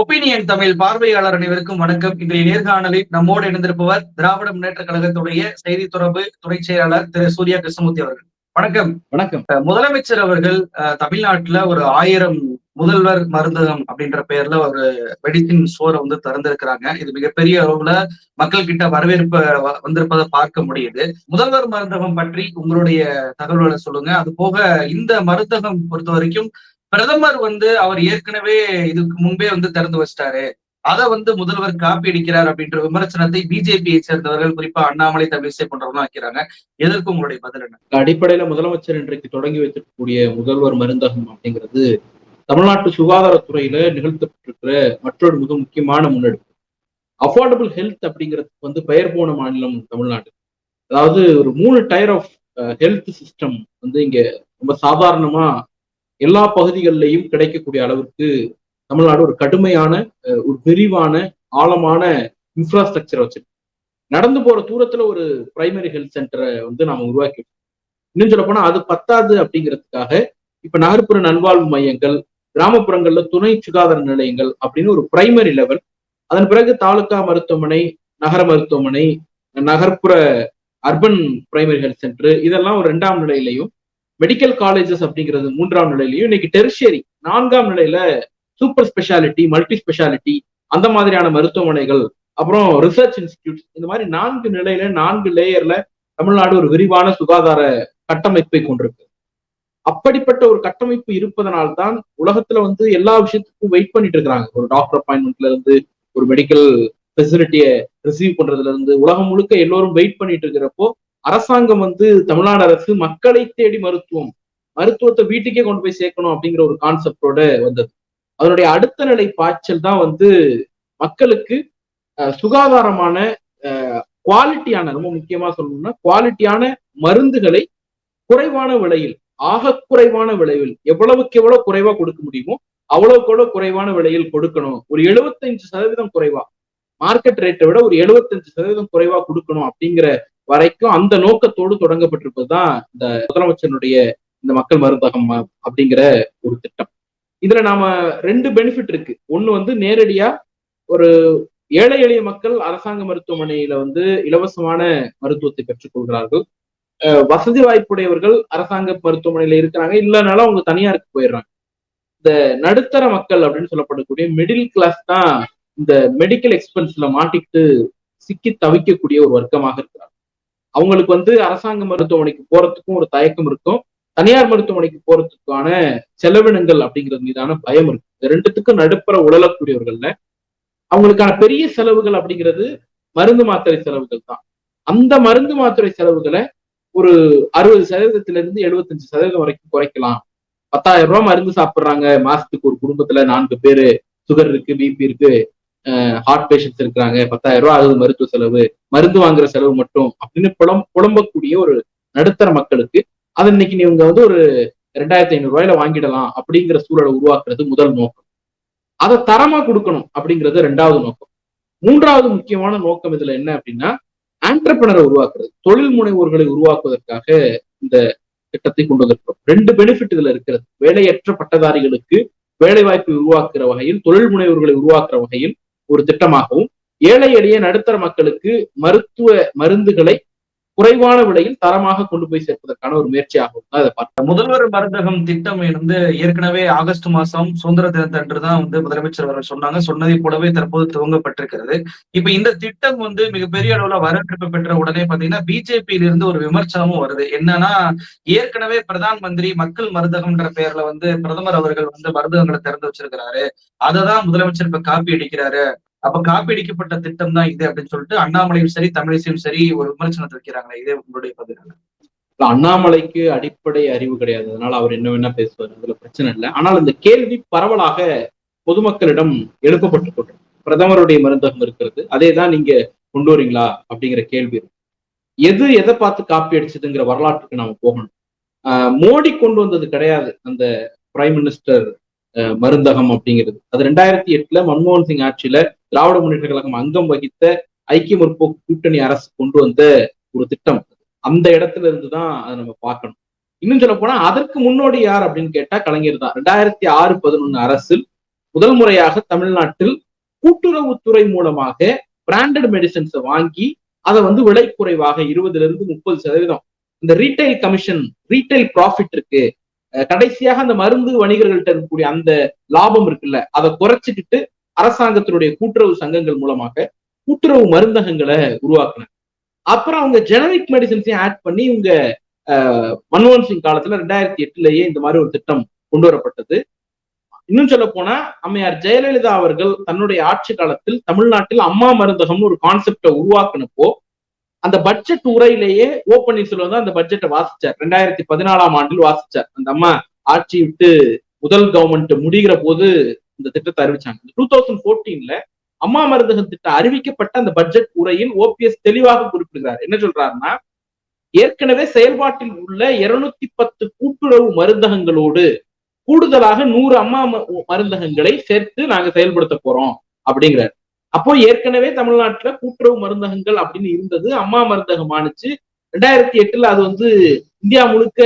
Opinion Tamil பார்வையாளர் அனைவருக்கும் வணக்கம். இன்றைய நேர்காணலில் நம்மோடு இணைந்திருப்பவர் திராவிட முன்னேற்ற கழகத்துடைய செய்தி தொடர்பு துறை செயலாளர் திரு சூர்யா கிருஷ்ணமூர்த்தி அவர்கள். வணக்கம். வணக்கம். முதலமைச்சர் அவர்கள் தமிழ்நாட்டுல ஒரு ஆயிரம் முதல்வர் மருந்தகம் அப்படின்ற பெயர்ல ஒரு மெடிசின் ஸ்டோரை வந்து திறந்திருக்கிறாங்க. இது மிகப்பெரிய அளவுல மக்கள் கிட்ட வரவேற்பு வந்திருப்பதை பார்க்க முடியுது. முதல்வர் மருந்தகம் பற்றி உங்களுடைய தகவல்களை சொல்லுங்க. அது போக இந்த மருந்தகம் பொறுத்த வரைக்கும் பிரதமர் வந்து அவர் ஏற்கனவே இதுக்கு முன்பே வந்து திறந்து வச்சிட்டாரு. அதை வந்து முதல்வர் காப்பி அடிக்கிறார் அப்படின்ற விமர்சனத்தை பிஜேபியை சேர்ந்தவர்கள் குறிப்பா அண்ணாமலை தமிழிசை போன்றவங்க வைக்கிறாங்க எதற்கு உங்களுடைய பதில் என்ன? அடிப்படையில முதலமைச்சர் இன்றைக்கு தொடங்கி வைத்திருக்கக்கூடிய முதல்வர் மருந்தகம் அப்படிங்கிறது தமிழ்நாட்டு சுகாதாரத்துறையில நிகழ்த்தப்பட்டிருக்கிற மற்றொரு மிக முக்கியமான முன்னெடுப்பு. அஃபோர்டபுள் ஹெல்த் அப்படிங்கிறதுக்கு வந்து பெயர் போன மாநிலம் தமிழ்நாடு. அதாவது ஒரு மூணு டயர் ஆஃப் ஹெல்த் சிஸ்டம் வந்து இங்க ரொம்ப சாதாரணமா எல்லா பகுதிகளிலையும் கிடைக்கக்கூடிய அளவுக்கு தமிழ்நாடு ஒரு கடுமையான ஒரு விரிவான ஆழமான இன்ஃப்ராஸ்ட்ரக்சரை வச்சிருக்கு. நடந்து போற தூரத்துல ஒரு பிரைமரி ஹெல்த் சென்டரை வந்து நாம உருவாக்கி இன்னும் சொல்ல போனா அது பத்தாது அப்படிங்கிறதுக்காக இப்ப நகர்ப்புற நல்வாழ்வு மையங்கள் கிராமப்புறங்கள்ல துணை சுகாதார நிலையங்கள் அப்படின்னு ஒரு பிரைமரி லெவல் அதன் பிறகு தாலுகா மருத்துவமனை நகர மருத்துவமனை நகர்ப்புற அர்பன் பிரைமரி ஹெல்த் சென்டர் இதெல்லாம் ஒரு ரெண்டாம் நிலையிலையும் மெடிக்கல் காலேஜஸ் அப்படிங்கிறது மூன்றாம் நிலையிலையும் இன்னைக்கு டெரிஷரி நான்காம் நிலையில சூப்பர் ஸ்பெஷாலிட்டி மல்டி ஸ்பெஷாலிட்டி அந்த மாதிரியான மருத்துவமனைகள் அப்புறம் ரிசர்ச் இன்ஸ்டியூட் இந்த மாதிரி நான்கு நிலையில நான்கு லேயர்ல தமிழ்நாடு ஒரு விரிவான சுகாதார கட்டமைப்பை கொண்டிருக்கு. அப்படிப்பட்ட ஒரு கட்டமைப்பு இருப்பதனால்தான் உலகத்துல வந்து எல்லா விஷயத்துக்கும் வெயிட் பண்ணிட்டு இருக்கிறாங்க. ஒரு டாக்டர் அப்பாயின்மெண்ட்ல இருந்து ஒரு மெடிக்கல் ஃபெசிலிட்டியை ரிசீவ் பண்றதுல இருந்து உலகம் முழுக்க எல்லோரும் வெயிட் பண்ணிட்டு இருக்கிறப்போ அரசாங்கம் வந்து தமிழ்நாடு அரசு மக்களை தேடி மருத்துவம் மருத்துவத்தை வீட்டுக்கே கொண்டு போய் சேர்க்கணும் அப்படிங்கிற ஒரு கான்செப்டோட வந்தது. அதனுடைய அடுத்த நிலை பாய்ச்சல் தான் வந்து மக்களுக்கு சுகாதாரமான குவாலிட்டியான ரொம்ப முக்கியமா சொல்லணும்னா குவாலிட்டியான மருந்துகளை குறைவான விலையில் ஆக குறைவான விலையில் எவ்வளவுக்கு எவ்வளவு குறைவா கொடுக்க முடியுமோ அவ்வளவுக்கு எவ்வளவு குறைவான விலையில் கொடுக்கணும். ஒரு எழுபத்தஞ்சு சதவீதம் குறைவா மார்க்கெட் ரேட்டை விட ஒரு எழுபத்தஞ்சு சதவீதம் குறைவா கொடுக்கணும் அப்படிங்கிற வரைக்கும் அந்த நோக்கத்தோடு தொடங்கப்பட்டிருப்பதுதான் இந்த முதலமைச்சருடைய இந்த மக்கள் மருந்தகம் அப்படிங்கிற ஒரு திட்டம். இதுல நாம ரெண்டு பெனிஃபிட் இருக்கு. ஒண்ணு வந்து நேரடியா ஒரு ஏழை எளிய மக்கள் அரசாங்க மருத்துவமனையில வந்து இலவசமான மருத்துவத்தை பெற்றுக்கொள்கிறார்கள் வசதி வாய்ப்புடையவர்கள் அரசாங்க மருத்துவமனையில இருக்கிறாங்க. இல்லைனாலும் அவங்க தனியாருக்கு போயிடுறாங்க. இந்த நடுத்தர மக்கள் அப்படின்னு சொல்லப்படக்கூடிய மிடில் கிளாஸ் தான் இந்த மெடிக்கல் எக்ஸ்பென்ஸ்ல மாட்டிக்கிட்டு சிக்கி தவிக்கக்கூடிய ஒரு வர்க்கமாக இருக்கிறாங்க. அவங்களுக்கு வந்து அரசாங்க மருத்துவமனைக்கு போறதுக்கும் ஒரு தயக்கம் இருக்கும். தனியார் மருத்துவமனைக்கு போறதுக்கான செலவினங்கள் அப்படிங்கிறது மீதான பயம் இருக்கு இந்த ரெண்டுத்துக்கும் நடுப்புற உழலக்கூடியவர்கள்ல அவங்களுக்கான பெரிய செலவுகள் அப்படிங்கிறது மருந்து மாத்திரை செலவுகள் தான். அந்த மருந்து மாத்திரை செலவுகளை ஒரு அறுபது சதவீதத்துல இருந்து எழுபத்தஞ்சு சதவீதம் வரைக்கும் குறைக்கலாம். பத்தாயிரம் ரூபாய் மருந்து சாப்பிடுறாங்க. மாசத்துக்கு ஒரு குடும்பத்துல நான்கு பேரு சுகர் இருக்கு பிபி இருக்கு. ஹார்ட் பேஷண்ட்ஸ் இருக்கிறாங்க பத்தாயிரம் ரூபாய் ஆகுது மருத்துவ செலவு மருந்து வாங்குற செலவு மட்டும் அப்படின்னு புலம் புலம்பக்கூடிய ஒரு நடுத்தர மக்களுக்கு அது இன்னைக்கு நீங்க வந்து ஒரு ரெண்டாயிரத்தி ஐநூறு ரூபாயில வாங்கிடலாம் அப்படிங்கிற சூழலை உருவாக்குறது முதல் நோக்கம். அதை தரமா கொடுக்கணும் அப்படிங்கிறது ரெண்டாவது நோக்கம். மூன்றாவது முக்கியமான நோக்கம் இதுல என்ன அப்படின்னா ஆண்டர்பிரனரை உருவாக்குறது தொழில் முனைவோர்களை உருவாக்குவதற்காக இந்த திட்டத்தை கொண்டு வந்திருக்கிறோம். ரெண்டு பெனிஃபிட் இதுல இருக்கிறது. வேலையற்ற பட்டதாரிகளுக்கு வேலை வாய்ப்பை உருவாக்குற வகையில் தொழில் முனைவோர்களை உருவாக்குற வகையில் ஒரு திட்டமாகவும் ஏழை எளிய நடுத்தர மக்களுக்கு மருத்துவ மருந்துகளை குறைவான விலையில் தரமாக கொண்டு போய் சேர்ப்பதற்கான ஒரு முயற்சியாகும் தான் முதல்வர் மருந்தகம் திட்டம் வந்து ஏற்கனவே ஆகஸ்ட் மாசம் சுதந்திர தினத்தன்று தான் வந்து முதலமைச்சர் அவர்கள் சொன்னாங்க. சொன்னதை போலவே தற்போது துவங்கப்பட்டிருக்கிறது. இப்ப இந்த திட்டம் வந்து மிகப்பெரிய அளவுல வரவேற்பு பெற்ற உடனே பாத்தீங்கன்னா பிஜேபியில இருந்து ஒரு விமர்சனமும் வருது. என்னன்னா ஏற்கனவே பிரதான் மந்திரி மக்கள் மருந்தகம்ன்ற பெயர்ல வந்து பிரதமர் அவர்கள் வந்து மருந்தகங்களை திறந்து வச்சிருக்கிறாரு. அதை தான் முதலமைச்சர் இப்ப காப்பி அடிக்கிறாரு. அப்ப காப்பீடிக்கப்பட்ட திட்டம் தான் இது அப்படின்னு சொல்லிட்டு அண்ணாமலையும் சரி தமிழிசையும் சரி ஒரு விமர்சனத்தை வைக்கிறாங்களே இதே உங்களுடைய பதில் அண்ணாமலைக்கு அடிப்படை அறிவு கிடையாது. அதனால அவர் என்ன வேணா பேசுவார். அதுல பிரச்சனை இல்லை. ஆனால் இந்த கேள்வி பரவலாக பொதுமக்களிடம் எழுப்பப்பட்டு கொண்டு பிரதமருடைய மருந்தகம் இருக்கிறது. அதே தான் நீங்க கொண்டு வரீங்களா அப்படிங்கிற கேள்வி எது எதை பார்த்து காப்பி அடிச்சதுங்கிற வரலாற்றுக்கு நாம போகணும். மோடி கொண்டு வந்தது கிடையாது. அந்த பிரைம் மினிஸ்டர் மருந்தகம் அப்படிங்கிறது. அது ரெண்டாயிரத்தி எட்டுல மன்மோகன் சிங் ஆட்சியில திராவிட முன்னேற்ற கழகம் அங்கம் வகித்த ஐக்கிய முற்போக்கு கூட்டணி அரசு கொண்டு வந்த ஒரு திட்டம். அந்த இடத்துல இருந்துதான் அதை நம்ம பார்க்கணும். இன்னும் சொல்ல போனா அதற்கு முன்னோடி யார் அப்படின்னு கேட்டா கலைஞர் தான். ரெண்டாயிரத்தி ஆறு பதினொன்னு அரசில் முதல் முறையாக தமிழ்நாட்டில் கூட்டுறவுத்துறை மூலமாக பிராண்டட் மெடிசன்ஸை வாங்கி அதை வந்து விலை குறைவாக இருபதுல இருந்து முப்பது சதவீதம். இந்த ரீட்டைல் கமிஷன் ரீட்டைல் ப்ராஃபிட் இருக்கு. கடைசியாக அந்த மருந்து வணிகர்கள்ட்ட இருக்கக்கூடிய அந்த லாபம் இருக்குல்ல அதை குறைச்சிக்கிட்டு அரசாங்கத்தினுடைய கூட்டுறவு சங்கங்கள் மூலமாக கூட்டுறவு மருந்தகங்களை உருவாக்குனாங்க அப்புறம் அவங்க ஜெனரிக் மெடிசன்ஸையும் ஆட் பண்ணி இவங்க மன்மோகன் சிங் காலத்துல ரெண்டாயிரத்தி எட்டுலயே இந்த மாதிரி ஒரு திட்டம் கொண்டு வரப்பட்டது. இன்னும் சொல்ல போனா அம்மையார் ஜெயலலிதா அவர்கள் தன்னுடைய ஆட்சி காலத்தில் தமிழ்நாட்டில் அம்மா மருந்தகம்னு ஒரு கான்செப்டை உருவாக்குனப்போ அந்த பட்ஜெட் உரையிலேயே ஓ பன்னீர்செல்வம் தான் அந்த பட்ஜெட்டை வாசிச்சார். ரெண்டாயிரத்தி பதினாலாம் ஆண்டில் வாசிச்சார். அந்த அம்மா ஆட்சி விட்டு முதல் கவர்மெண்ட் முடிகிற போது இந்த திட்டத்தை அறிவிச்சாங்க. டூ தௌசண்ட் போர்டீன்ல அம்மா மருந்தகம் திட்டம் அறிவிக்கப்பட்ட அந்த பட்ஜெட் உரையில் ஓபிஎஸ் தெளிவாக குறிப்பிடுகிறார். என்ன சொல்றாருன்னா ஏற்கனவே செயல்பாட்டில் உள்ள இருநூத்தி பத்து கூட்டுறவு மருந்தகங்களோடு கூடுதலாக நூறு அம்மா ம- மருந்தகங்களை சேர்த்து நாங்க செயல்படுத்த போறோம் அப்படிங்கிறார். அப்போ ஏற்கனவே தமிழ்நாட்டுல கூட்டுறவு மருந்தகங்கள் அப்படின்னு இருந்தது. அம்மா மருந்தகம் ஆணுச்சு. ரெண்டாயிரத்தி எட்டுல அது வந்து இந்தியா முழுக்க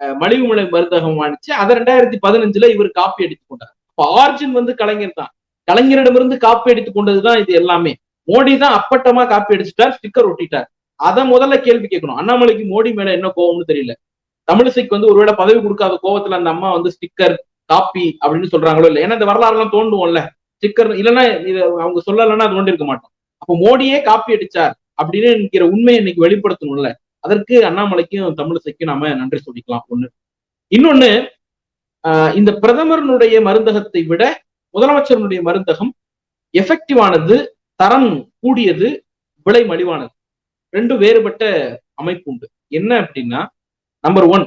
மலிவு மலிவுமலை மருந்தகம் ஆணுச்சு. அதை ரெண்டாயிரத்தி பதினஞ்சுல இவர் காப்பி அடித்துக் கொண்டார். அப்போ ஆர்ஜின் வந்து கலைஞர் தான். கலைஞரிடமிருந்து காப்பி அடித்துக் கொண்டதுதான் இது எல்லாமே. மோடி தான் அப்பட்டமா காப்பி அடிச்சுட்டார் ஸ்டிக்கர் ஒட்டிட்டார். அதை முதல்ல கேள்வி கேட்கணும். அண்ணாமலைக்கு மோடி மேல என்ன கோவம்னு தெரியல. தமிழிசைக்கு வந்து ஒருவேளை பதவி கொடுக்காத கோவத்துல அந்த அம்மா வந்து ஸ்டிக்கர் காப்பி அப்படின்னு சொல்றாங்களோ இல்ல ஏன்னா இந்த வரலாறு எல்லாம் தோண்டுவோம்ல ஸ்டிக்கர் இல்லைன்னா இது அவங்க சொல்லலைன்னா அது கொண்டு இருக்க மாட்டோம். அப்போ மோடியே காப்பி அடிச்சார் அப்படின்னு என்கிற உண்மையை இன்னைக்கு வெளிப்படுத்தணும்ல. அதற்கு அண்ணாமலைக்கும் தமிழிசைக்கும் நாம நன்றி சொல்லிக்கலாம். ஒண்ணு. இன்னொன்னு ஆஹ் இந்த பிரதமரனுடைய மருந்தகத்தை விட முதலமைச்சருடைய மருந்தகம் எஃபெக்டிவானது தரம் கூடியது விலை மலிவானது. ரெண்டு வேறுபட்ட அமைப்பு உண்டு. என்ன அப்படின்னா நம்பர் ஒன்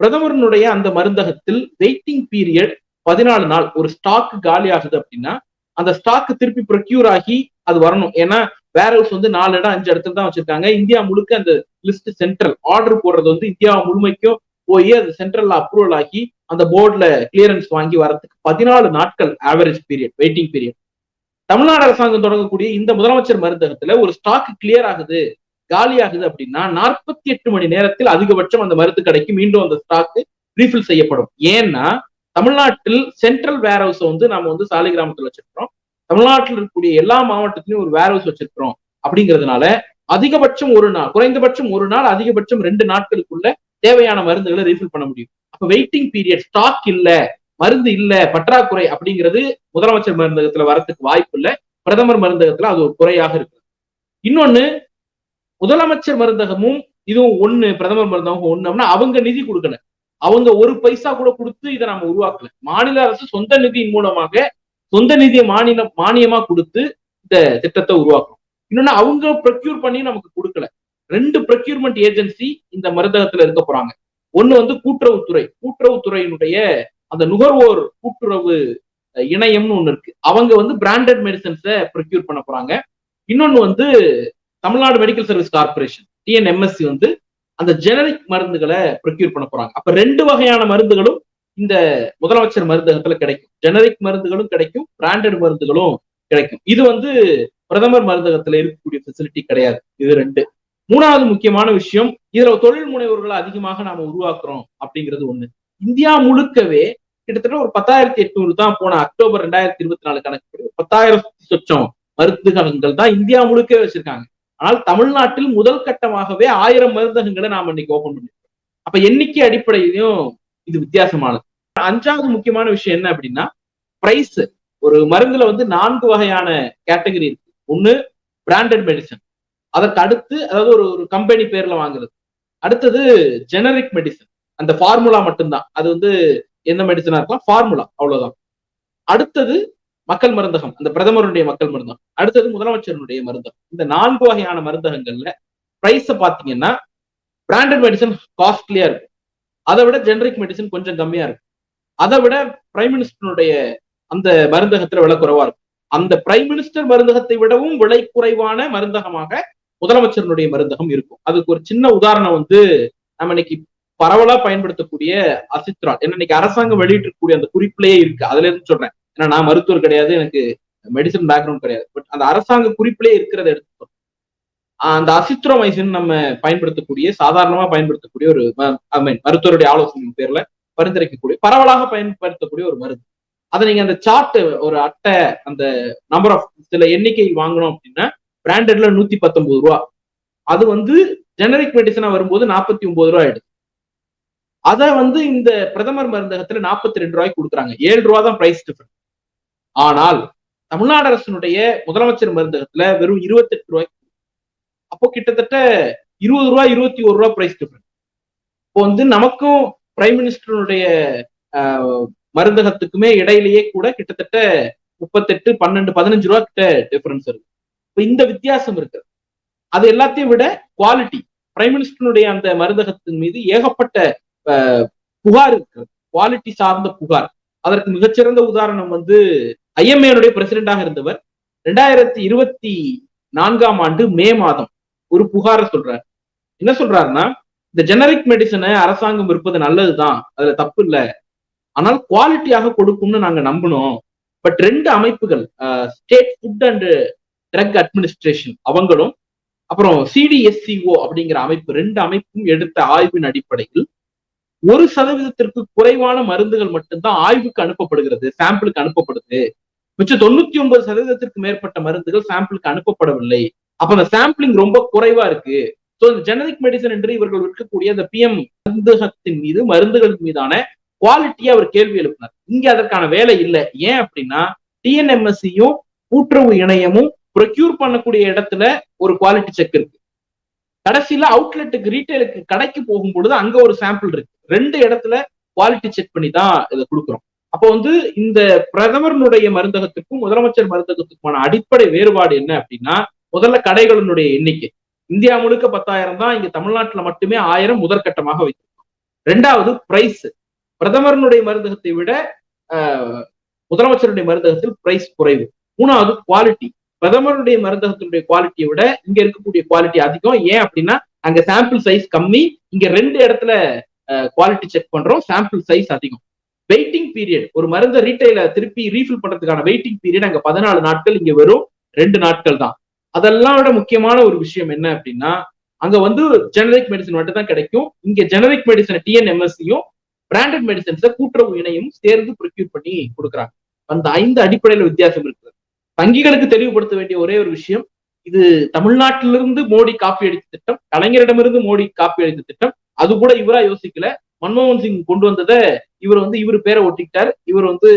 பிரதமரனுடைய அந்த மருந்தகத்தில் வெயிட்டிங் பீரியட் பதினாலு நாள் ஒரு ஸ்டாக் காலி ஆகுது அப்படின்னா அந்த ஸ்டாக் திருப்பி ப்ரொக்யூர் ஆகி அது வரணும். ஏன்னா வேர் ஹவுஸ் வந்து நாலு இடம் அஞ்சு இடத்துல தான் வச்சிருக்காங்க. இந்தியா முழுக்க அந்த லிஸ்ட் சென்ட்ரல் ஆர்டர் போடுறது வந்து இந்தியா முழுமைக்கும் போய் அது சென்ட்ரல்ல அப்ரூவல் ஆகி அந்த போர்டில் கிளியரன்ஸ் வாங்கி வரதுக்கு பதினாலு நாட்கள் average period waiting period Tamil Nadu அரசாங்கம் தொடங்கக்கூடிய இந்த முதலமைச்சர் மருந்தகத்துல ஒரு ஸ்டாக் கிளியர் ஆகுது காலி ஆகுது அப்படின்னா நாற்பத்தி எட்டு மணி நேரத்தில் அதிகபட்சம் அந்த மருந்து கடைக்கு மீண்டும் அந்த ஸ்டாக்கு ரீஃபில் செய்யப்படும். ஏன்னா தமிழ்நாட்டில் சென்ட்ரல் வேர் ஹவுஸ் வந்து நாம வந்து சாலை கிராமத்துல வச்சிருக்கிறோம். தமிழ்நாட்டில் இருக்கக்கூடிய எல்லா மாவட்டத்திலையும் ஒரு வேர் ஹவுஸ் வச்சிருக்கிறோம் அப்படிங்கிறதுனால அதிகபட்சம் ஒரு நாள் குறைந்தபட்சம் ஒரு நாள் அதிகபட்சம் ரெண்டு நாட்களுக்குள்ள தேவையான மருந்துகளை ரீஃபில் பண்ண முடியும். அப்ப வெயிட்டிங் பீரியட் ஸ்டாக் இல்ல மருந்து இல்ல பற்றாக்குறை அப்படிங்கிறது முதலமைச்சர் மருந்தகத்துல வரத்துக்கு வாய்ப்பு இல்ல. பிரதமர் மருந்தகத்துல அது ஒரு குறையாக இருக்கு இன்னொன்னு முதலமைச்சர் மருந்தகமும் இதுவும் ஒண்ணு பிரதமர் மருந்தகம் ஒண்ணு அப்படின்னா அவங்க நிதி கொடுக்கணும். அவங்க ஒரு பைசா கூட கொடுத்து இதை நம்ம உருவாக்கல. மாநில அரசு சொந்த நிதியின் மூலமாக சொந்த நிதியை மாநில மானியமா கொடுத்து இந்த திட்டத்தை உருவாக்கணும். இன்னொன்னு அவங்க ப்ரொக்யூர் பண்ணி நமக்கு கொடுக்கல. ரெண்டு ப்ரொக்யூர்மெண்ட் ஏஜென்சி இந்த மருந்தகத்துல இருக்க போறாங்க. ஒண்ணு வந்து கூட்டுறவுத்துறை. கூட்டுறவுத்துறையினுடைய அந்த நுகர்வோர் கூட்டுறவு இணையம்னு ஒண்ணு இருக்கு. அவங்க வந்து பிராண்டட் மெடிசன்ஸை ப்ரொக்யூர் பண்ண போறாங்க. இன்னொன்னு வந்து Tamil Nadu medical service corporation TNMSC வந்து அந்த ஜெனரிக் மருந்துகளை ப்ரொக்யூர் பண்ண போறாங்க. அப்ப ரெண்டு வகையான மருந்துகளும் இந்த முதலமைச்சர் மருந்தகத்துல கிடைக்கும். ஜெனரிக் மருந்துகளும் கிடைக்கும் பிராண்டட் மருந்துகளும் கிடைக்கும். இது வந்து பிரதமர் மருந்தகத்துல இருக்கக்கூடிய ஃபெசிலிட்டி கிடையாது. இது ரெண்டு. மூணாவது முக்கியமான விஷயம் இதுல தொழில் முனைவோர்களை அதிகமாக நாம உருவாக்குறோம் அப்படிங்கிறது ஒண்ணு. இந்தியா முழுக்கவே கிட்டத்தட்ட ஒரு பத்தாயிரத்தி எட்நூறு தான் போன அக்டோபர் ரெண்டாயிரத்தி இருபத்தி நாலு கணக்கு. பத்தாயிரத்தி சொச்சம் மருத்துவங்கள் தான் இந்தியா முழுக்கவே வச்சிருக்காங்க. ஆனால் தமிழ்நாட்டில் முதல் கட்டமாகவே ஆயிரம் மருந்தகங்களை நாம இன்னைக்கு ஓபன் பண்ணிருக்கோம் அப்ப எண்ணிக்கை அடிப்படையிலும் இது வித்தியாசமானது. அஞ்சாவது முக்கியமான விஷயம் என்ன அப்படின்னா பிரைஸ் ஒரு மருந்துல வந்து நான்கு வகையான கேட்டகரி இருக்கு. ஒண்ணு பிராண்டட் மெடிசன் அதற்கு அடுத்து அதாவது ஒரு ஒரு கம்பெனி பேர்ல வாங்குறது. அடுத்தது ஜெனரிக் மெடிசன் அந்த ஃபார்முலா மட்டும்தான். அது வந்து எந்த மெடிசனா இருக்கலாம்? ஃபார்முலா அவ்வளவுதான். அடுத்தது மக்கள் மருந்தகம் அந்த பிரதமருடைய மக்கள் மருந்தகம் அடுத்தது முதலமைச்சருடைய மருந்தகம். இந்த நான்கு வகையான மருந்தகங்கள்ல பிரைஸ பாத்தீங்கன்னா பிராண்டட் மெடிசன் காஸ்ட்லியா இருக்கும். அதை விட ஜெனரிக் மெடிசன் கொஞ்சம் கம்மியா இருக்கும். அதை விட பிரைம் மினிஸ்டருடைய அந்த மருந்தகத்துல விலை குறைவா இருக்கும். அந்த பிரைம் மினிஸ்டர் மருந்தகத்தை விடவும் விலை குறைவான மருந்தகமாக முதலமைச்சருடைய மருந்தகம் இருக்கும். அதுக்கு ஒரு சின்ன உதாரணம் வந்து நம்ம இன்னைக்கு பரவலா பயன்படுத்தக்கூடிய அசித்ரால் ஏன்னா இன்னைக்கு அரசாங்கம் வெளியிட்டிருக்கக்கூடிய அந்த குறிப்பிலேயே இருக்கு. அதுல இருந்து சொல்றேன். ஏன்னா நான் மருத்துவர் கிடையாது எனக்கு மெடிசன் பேக்ரவுண்ட் கிடையாது. பட் அந்த அரசாங்க குறிப்பிலே இருக்கிறத எடுத்து அந்த அசித்ரோமைசின் நம்ம பயன்படுத்தக்கூடிய சாதாரணமா பயன்படுத்தக்கூடிய ஒரு ஐ மீன் மருத்துவருடைய ஆலோசனையின் பேர்ல பரிந்துரைக்கக்கூடிய பரவலாக பயன்படுத்தக்கூடிய ஒரு மருந்து. அதை நீங்க அந்த சார்ட் ஒரு அட்டை அந்த நம்பர் ஆஃப் சில எண்ணிக்கையில் வாங்கணும் அப்படின்னா பிராண்டட்ல நூத்தி பத்தொன்பது ரூபா. அது வந்து ஜெனரிக் மெடிசனா வரும்போது நாற்பத்தி ஒன்பது ரூபா ஆயிடுது. அதை வந்து இந்த பிரதமர் மருந்தகத்துல நாற்பத்தி ரெண்டு ரூபாய்க்கு கொடுக்குறாங்க. ஏழு ரூபா தான் பிரைஸ் டிஃபரன்ஸ் ஆனால் தமிழ்நாடு அரசினுடைய முதலமைச்சர் மருந்தகத்துல வெறும் இருபத்தெட்டு ரூபாய்க்கு அப்போ கிட்டத்தட்ட இருபது ரூபா இருபத்தி ஒரு ரூபாய் பிரைஸ் டிஃபரன்ஸ் இப்போ வந்து நமக்கும் பிரைம் மினிஸ்டருடைய மருந்தகத்துக்குமே இடையிலேயே கூட கிட்டத்தட்ட முப்பத்தெட்டு பன்னெண்டு பதினஞ்சு ரூபா கிட்ட டிஃபரன்ஸ் இருக்கு. இப்போ இந்த வித்தியாசம் இருக்கு. அது எல்லாத்தையும் விட குவாலிட்டி பிரைம் மினிஸ்டருடைய அந்த மருந்தகத்தின் மீது ஏகப்பட்ட புகார் இருக்கு. குவாலிட்டி சார்ந்த புகார். அதற்கு மிகச்சிறந்த உதாரணம் வந்து ஐஎம்ஏனுடைய பிரசிடென்டாக இருந்தவர். ரெண்டாயிரத்தி இருபத்தி நான்காம் ஆண்டு மே மாதம் ஒரு புகாரை சொல்றாரு. என்ன சொல்றாருன்னா இந்த ஜெனரிக் மெடிசனை அரசாங்கம் விற்பது நல்லதுதான் அதுல தப்பு இல்லை. ஆனால் குவாலிட்டியாக கொடுக்கும்னு நாங்க நம்பணும் பட் ரெண்டு அமைப்புகள் state food and drug administration அவங்களும் அப்புறம் சிடிஎஸ்சிஓ அப்படிங்கிற அமைப்பு ரெண்டு அமைப்பும் எடுத்த ஆய்வின் அடிப்படையில் ஒரு சதவீதத்திற்கு குறைவான மருந்துகள் மட்டும்தான் ஆய்வுக்கு அனுப்பப்படுகிறது சாம்பிளுக்கு அனுப்பப்படுது. மிச்சம் தொண்ணூத்தி ஒன்பது சதவீதத்திற்கு மேற்பட்ட மருந்துகள் சாம்பிளுக்கு அனுப்பப்படவில்லை. அப்ப அந்த சாம்பிளிங் ரொம்ப குறைவா இருக்கு. ஸோ ஜெனரிக் மெடிசன் என்று இவர்கள் விற்கக்கூடிய அந்த பிஎம் மருந்தகத்தின் மீது மருந்துகள் மீதான குவாலிட்டியை அவர் கேள்வி எழுப்பினார். இங்க அதற்கான வேலை இல்லை. ஏன் அப்படின்னா டிஎன்எம்எஸ்சியும் கூட்டுறவு இணையமும் ப்ரொக்யூர் பண்ணக்கூடிய இடத்துல ஒரு குவாலிட்டி செக் இருக்கு. கடைசியில அவுட்லெட்டுக்கு ரீட்டைலுக்கு கடைக்கு போகும் பொழுது அங்க ஒரு சாம்பிள் இருக்கு. ரெண்டு இடத்துல குவாலிட்டி செக் பண்ணி தான் இதை கொடுக்குறோம். அப்போ வந்து இந்த பிரதமருடைய மருந்தகத்துக்கும் முதலமைச்சர் மருந்தகத்துக்குமான அடிப்படை வேறுபாடு என்ன அப்படின்னா முதல்ல கடைகளினுடைய எண்ணிக்கை. இந்தியா முழுக்க பத்தாயிரம் தான் இங்க தமிழ்நாட்டுல மட்டுமே ஆயிரம் முதற்கட்டமாக வைத்திருக்கோம் ரெண்டாவது பிரைஸ் பிரதமர்னுடைய மருந்தகத்தை விட முதலமைச்சருடைய மருந்தகத்தில் பிரைஸ் குறைவு. மூணாவது குவாலிட்டி பிரதமருடைய மருந்தகத்தினுடைய குவாலிட்டியை விட இங்க இருக்கக்கூடிய குவாலிட்டி அதிகம். ஏன் அப்படின்னா அங்க சாம்பிள் சைஸ் கம்மி. இங்க ரெண்டு இடத்துல குவாலிட்டி செக் பண்றோம். சாம்பிள் சைஸ் அதிகம். வெயிட்டிங் பீரியட் ஒரு மருந்தை ரீட்டைல திருப்பி ரீஃபில் பண்றதுக்கான வெயிட்டிங் பீரியட் அங்க பதினாலு நாட்கள் இங்க வெறும் ரெண்டு நாட்கள் தான். அதெல்லாம் விட முக்கியமான ஒரு விஷயம் என்ன அப்படின்னா அங்க வந்து ஜெனரிக் மெடிசன் மட்டும் தான் கிடைக்கும். இங்க ஜெனரிக் மெடிசன் டிஎன்எம்எஸ்சியும் பிராண்டட் மெடிசன்ஸ கூட்டுறவு இணையும் சேர்ந்து ப்ரொக்யூர் பண்ணி கொடுக்குறாங்க. அந்த ஐந்து அடிப்படையில வித்தியாசம் இருக்குது. வங்கிகளுக்கு தெளிவுபடுத்த வேண்டிய ஒரே ஒரு விஷயம் இது தமிழ்நாட்டிலிருந்து மோடி காப்பி அடித்த திட்டம் கலைஞரிடமிருந்து மோடி காப்பி அடித்த திட்டம் அது கூட இவரா யோசிக்கல. மன்மோகன் சிங் கொண்டு வந்ததை இவர் வந்து இவர் பேரை ஒட்டிக்கிட்டார். இவர் வந்து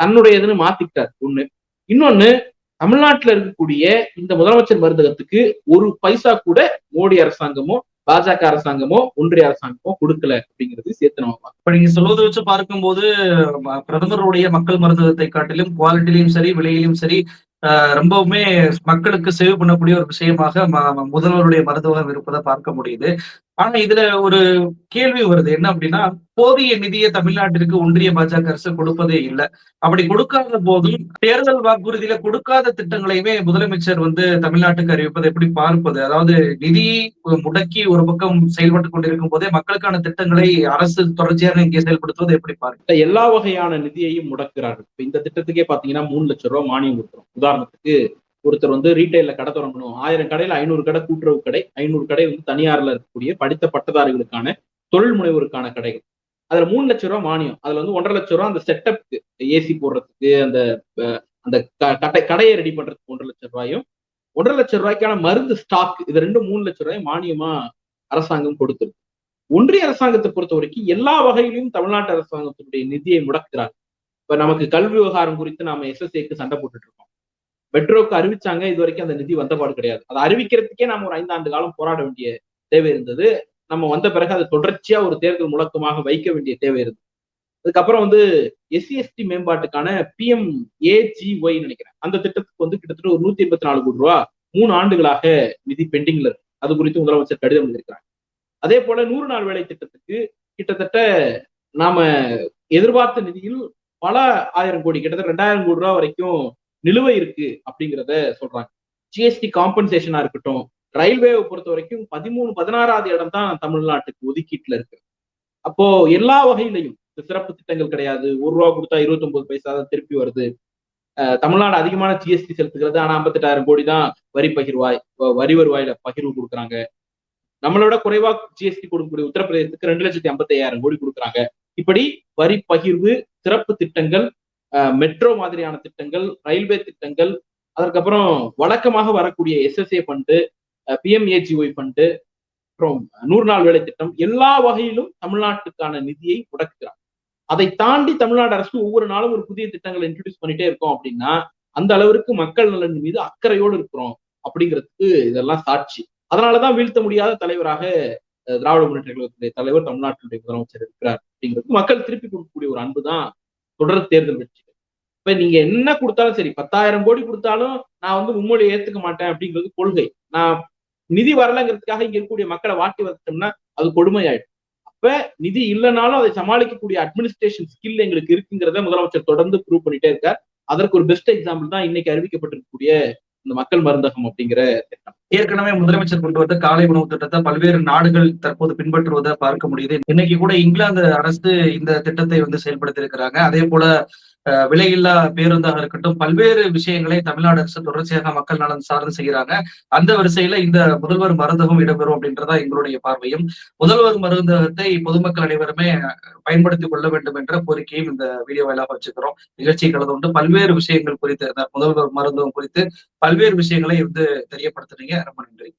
தன்னுடையதுன்னு மாத்திக்கிட்டார் ஒண்ணு. இன்னொன்னு தமிழ்நாட்டுல இருக்கக்கூடிய இந்த முதலமைச்சர் மருந்தகத்துக்கு ஒரு பைசா கூட மோடி அரசாங்கமோ பாஜக அரசாங்கமோ ஒன்றிய அரசாங்கமோ கொடுக்கல அப்படிங்கிறது சேர்த்து நம்ம இப்ப நீங்க சொல்வதை வச்சு பார்க்கும்போது பிரதமருடைய மக்கள் மருந்தகத்தை காட்டிலும் குவாலிட்டிலையும் சரி விலையிலும் சரி ரொம்பவுமே மக்களுக்கு சேவ் பண்ணக்கூடிய ஒரு விஷயமாக முதல்வருடைய மருத்துவம் இருப்பதை பார்க்க முடியுது. ஆனா இதுல ஒரு கேள்வி வருது. என்ன அப்படின்னா போதிய நிதியை தமிழ்நாட்டிற்கு ஒன்றிய பாஜக அரசு கொடுப்பதே இல்லை. அப்படி கொடுக்காத போதும் தேர்தல் வாக்குறுதியில கொடுக்காத திட்டங்களையுமே முதலமைச்சர் வந்து தமிழ்நாட்டுக்கு அறிவிப்பதை எப்படி பார்ப்பது? அதாவது நிதி முடக்கி ஒரு பக்கம் செயல்பட்டு கொண்டிருக்கும் போதே மக்களுக்கான திட்டங்களை அரசு தொடர்ச்சியாக இங்கே செயல்படுத்துவது எப்படி பார்க்க? எல்லா வகையான நிதியையும் முடக்கிறார்கள். இந்த திட்டத்துக்கே பாத்தீங்கன்னா மூணு லட்சம் ரூபாய் மானியம் கொடுக்குறோம். உதாரணத்துக்கு ஒருத்தர் வந்து ரீட்டைல கடை தொடங்கணும். ஆயிரம் கடையில ஐநூறு கடை கூட்டுறவு கடை ஐநூறு கடை வந்து தனியார்ல இருக்கக்கூடிய படித்த பட்டதாரிகளுக்கான தொழில் முனைவோருக்கான கடைகள். அதுல மூணு லட்சம் ரூபாய் மானியம். அதுல வந்து ஒன்றரை லட்சம் ரூபாய் அந்த செட்டப்க்கு ஏசி போடுறதுக்கு அந்த அந்த கடை கடையை ரெடி பண்றதுக்கு ஒன்றரை லட்சம் ரூபாயும் ஒன்றரை லட்சம் ரூபாய்க்கான மருந்து ஸ்டாக் இது ரெண்டு மூணு லட்சம் ரூபாய் மானியமா அரசாங்கம் கொடுத்துருக்கு. ஒன்றிய அரசாங்கத்தை பொறுத்த வரைக்கும் எல்லா வகையிலும் தமிழ்நாட்டு அரசாங்கத்தினுடைய நிதியை முடக்கிறார் இப்ப நமக்கு கல்வி விவகாரம் குறித்து நாம எஸ்எஸ்ஏக்கு சண்டை போட்டுட்டு இருக்கோம். மெட்ரோக்கு அறிவிச்சாங்க இது வரைக்கும் அந்த நிதி வந்தபாடு கிடையாது. அதை அறிவிக்கிறதுக்கே நம்ம ஒரு ஐந்தாண்டு காலம் போராட வேண்டிய தேவை இருந்தது. நம்ம வந்த பிறகு அதை தொடர்ச்சியா ஒரு தேர்தல் முழக்கமாக வைக்க வேண்டிய தேவை இருந்தது. அதுக்கப்புறம் வந்து எஸ்சி எஸ்டி மேம்பாட்டுக்கான பிஎம் ஏஜிஒய் நினைக்கிறேன். அந்த திட்டத்துக்கு வந்து கிட்டத்தட்ட ஒரு நூத்தி எண்பத்தி நாலு கோடி ரூபா மூணு ஆண்டுகளாக நிதி பெண்டிங்ல இருக்கு. அது குறித்து முதலமைச்சர் கடிதம் எழுதியிருக்கிறாங்க அதே போல நூறு நாள் வேலை திட்டத்துக்கு கிட்டத்தட்ட நாம எதிர்பார்த்த நிதியில் பல ஆயிரம் கோடி கிட்டத்தட்ட ரெண்டாயிரம் கோடி ரூபா வரைக்கும் நிலுவை இருக்கு அப்படிங்கிறத சொல்றாங்க. ஜிஎஸ்டி காம்பன்சேஷனா இருக்கட்டும் ரயில்வேவை பொறுத்த வரைக்கும் பதிமூணு பதினாறாவது இடம் தான் தமிழ்நாட்டுக்கு ஒதுக்கீட்டுல இருக்கு. அப்போ எல்லா வகையிலையும் சிறப்பு திட்டங்கள் கிடையாது ஒரு ரூபா கொடுத்தா இருபத்தி ஒன்பது பைசா தான் திருப்பி வருது. தமிழ்நாடு அதிகமான ஜிஎஸ்டி செலுத்துகிறது ஆனா ஐம்பத்தெட்டாயிரம் கோடி தான் வரி பகிர்வாய் வரி வருவாயில பகிர்வு கொடுக்குறாங்க. நம்மளோட குறைவா ஜிஎஸ்டி கொடுக்கக்கூடிய உத்தரப்பிரதேசத்துக்கு ரெண்டு லட்சத்தி ஐம்பத்தி ஐயாயிரம் கோடி கொடுக்குறாங்க. இப்படி வரி பகிர்வு சிறப்பு திட்டங்கள் மெட்ரோ மாதிரியான திட்டங்கள் ரயில்வே திட்டங்கள் அதற்கப்புறம் வழக்கமாக வரக்கூடிய எஸ்எஸ்ஏ ஃபண்டு பிஎம்ஏஜிஒய் ஃபண்டு அப்புறம் நூறு நாள் வேலை திட்டம் எல்லா வகையிலும் தமிழ்நாட்டுக்கான நிதியை முடக்குகிறார் அதை தாண்டி தமிழ்நாடு அரசு ஒவ்வொரு நாளும் ஒரு புதிய திட்டங்களை இன்ட்ரடியூஸ் பண்ணிட்டே இருக்கோம் அப்படின்னா அந்த அளவிற்கு மக்கள் நலன் மீது அக்கறையோடு இருக்கிறோம் அப்படிங்கிறதுக்கு இதெல்லாம் சாட்சி. அதனாலதான் வீழ்த்த முடியாத தலைவராக திராவிட முன்னேற்ற கழகத்துடைய தலைவர் தமிழ்நாட்டினுடைய முதலமைச்சர் இருக்கிறார் அப்படிங்கிறது மக்கள் திருப்பி கொடுக்கக்கூடிய ஒரு அன்பு தான் தொடர் தேர்தல் வெற்றி. இப்ப நீங்க என்ன கொடுத்தாலும் சரி பத்தாயிரம் கோடி கொடுத்தாலும் நான் வந்து மும்மொழியை ஏத்துக்க மாட்டேன் அப்படிங்கிறது கொள்கை. நான் நிதி வரலங்கிறதுக்காக இங்க இருக்கக்கூடிய மக்களை வாட்டி வச்சிட்டோம்னா அது கொடுமையாயிடும். அப்ப நிதி இல்லைனாலும் அதை சமாளிக்கக்கூடிய அட்மினிஸ்ட்ரேஷன் ஸ்கில் எங்களுக்கு இருக்குங்கிறத முதலமைச்சர் தொடர்ந்து ப்ரூவ் பண்ணிட்டே இருக்கார். அதற்கு ஒரு பெஸ்ட் எக்ஸாம்பிள் தான் இன்னைக்கு அறிவிக்கப்பட்டிருக்கக்கூடிய இந்த மக்கள் மருந்தகம் அப்படிங்கிற திட்டம். ஏற்கனவே முதலமைச்சர் கொண்டு வந்த காலை உணவு திட்டத்தை பல்வேறு நாடுகள் தற்போது பின்பற்றுவதை பார்க்க முடியுது. இன்னைக்கு கூட இங்கிலாந்து அரசு இந்த திட்டத்தை வந்து செயல்படுத்தி இருக்கிறாங்க அதே போல விலையில்லா பேருந்தாக இருக்கட்டும் பல்வேறு விஷயங்களை தமிழ்நாடு அரசு தொடர்ச்சியாக மக்கள் நலன் சார்ந்து செய்கிறாங்க. அந்த வரிசையில இந்த முதல்வர் மருந்தகம் இடம்பெறும் அப்படின்றதா எங்களுடைய பார்வையும். முதல்வர் மருந்தகத்தை பொதுமக்கள் அனைவருமே பயன்படுத்திக் கொள்ள வேண்டும் என்ற கோரிக்கையும் இந்த வீடியோ வாயிலாக வச்சுக்கிறோம். நிகழ்ச்சி கலந்து கொண்டு பல்வேறு விஷயங்கள் குறித்து இந்த முதல்வர் மருந்தகம் குறித்து பல்வேறு விஷயங்களை வந்து தெரியப்படுத்துறீங்க ரொம்ப நன்றி.